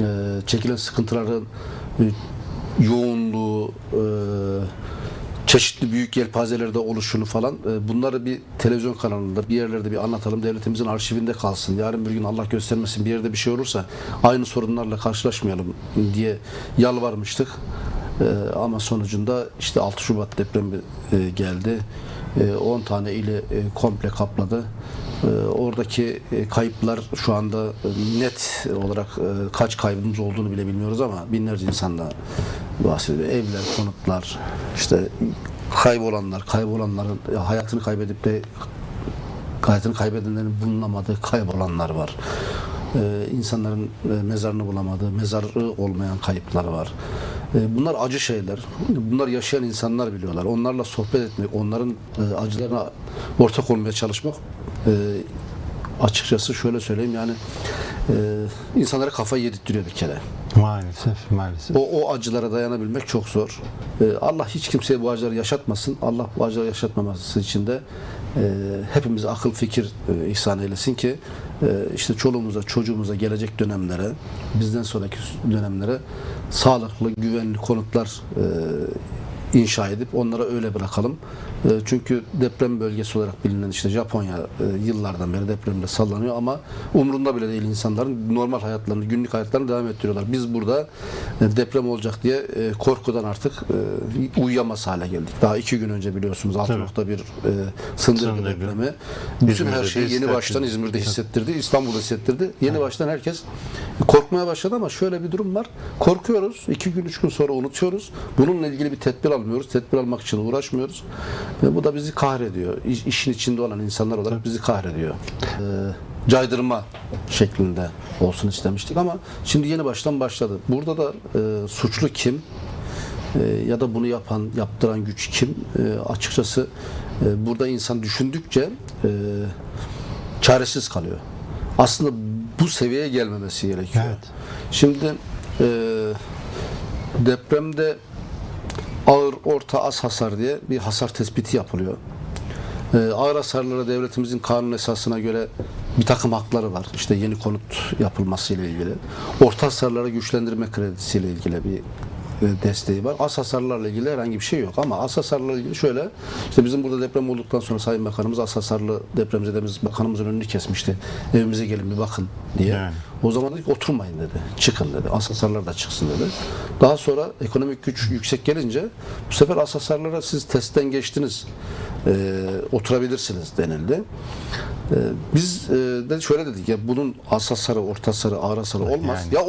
e, çekilen sıkıntıların e, yoğunluğu, e, çeşitli büyük yelpazelerde oluşunu falan e, bunları bir televizyon kanalında bir yerlerde bir anlatalım. Devletimizin arşivinde kalsın. Yarın bir gün Allah göstermesin bir yerde bir şey olursa aynı sorunlarla karşılaşmayalım diye yalvarmıştık. E, ama sonucunda işte 6 Şubat depremi e, geldi. E, 10 tane ili e, komple kapladı. E, oradaki e, kayıplar şu anda e, net olarak e, kaç kaybımız olduğunu bile bilmiyoruz ama binlerce insanla bahsediyor. Evler, konutlar, işte kaybolanlar, kaybolanların ya hayatını kaybedip de hayatını kaybedenlerin bulunamadığı kaybolanlar var. Ee, insanların e, mezarını bulamadığı, mezarı olmayan kayıplar var. Ee, bunlar acı şeyler. Bunlar yaşayan insanlar biliyorlar. Onlarla sohbet etmek, onların e, acılarına ortak olmaya çalışmak e, açıkçası şöyle söyleyeyim yani e, insanlara kafayı yedirtiyor bir kere. Maalesef, maalesef. O, o acılara dayanabilmek çok zor. Ee, Allah hiç kimseye bu acıları yaşatmasın. Allah bu acıları yaşatmaması için de e, hepimize akıl fikir e, ihsan eylesin ki e, işte çoluğumuza, çocuğumuza gelecek dönemlere, bizden sonraki dönemlere sağlıklı, güvenli konutlar e, inşa edip onlara öyle bırakalım. E, çünkü deprem bölgesi olarak bilinen işte Japonya e, yıllardan beri depremde sallanıyor ama umrunda bile değil insanların normal hayatlarını, günlük hayatlarını devam ettiriyorlar. Biz burada e, deprem olacak diye e, korkudan artık uyuyamaz hale geldik. Daha iki gün önce biliyorsunuz 6.1 e, sındırgı Sındırgı. depremi. Bütün İzmir'de her şeyi yeni baştan İzmir'de hissettirdi, İstanbul'da hissettirdi. Yeni baştan herkes korkmaya başladı ama şöyle bir durum var. Korkuyoruz. iki gün, üç gün sonra unutuyoruz. Bununla ilgili bir tedbir almıyoruz. Tedbir almak için uğraşmıyoruz. Ve bu da bizi kahrediyor. İş- işin içinde olan insanlar olarak bizi kahrediyor. Ee, caydırma şeklinde olsun istemiştik ama şimdi yeni baştan başladı. Burada da e, suçlu kim? E, ya da bunu yapan, yaptıran güç kim? E, açıkçası e, burada insan düşündükçe e, çaresiz kalıyor. Aslında bu seviyeye gelmemesi gerekiyor. Evet. Şimdi e, depremde ağır, orta, az hasar diye bir hasar tespiti yapılıyor. E, ağır hasarlara devletimizin kanun esasına göre bir takım hakları var. İşte yeni konut yapılması ile ilgili. Orta hasarlara güçlendirme kredisiyle ilgili bir desteği var. Az hasarlarla ilgili herhangi bir şey yok ama az hasarlarla ilgili şöyle işte bizim burada deprem olduktan sonra Sayın Bakanımız az hasarlı depremzedemiz bakanımızın önünü kesmişti. Evimize gelin bir bakın diye. Yani. O zaman dedik oturmayın dedi. Çıkın dedi. Az hasarlar da çıksın dedi. Daha sonra ekonomik güç yüksek gelince bu sefer az hasarlara siz testten geçtiniz. e, oturabilirsiniz denildi. E, biz e, de şöyle dedik ya bunun az hasarı, orta hasarı, ağır hasarı olmaz. Yani. Ya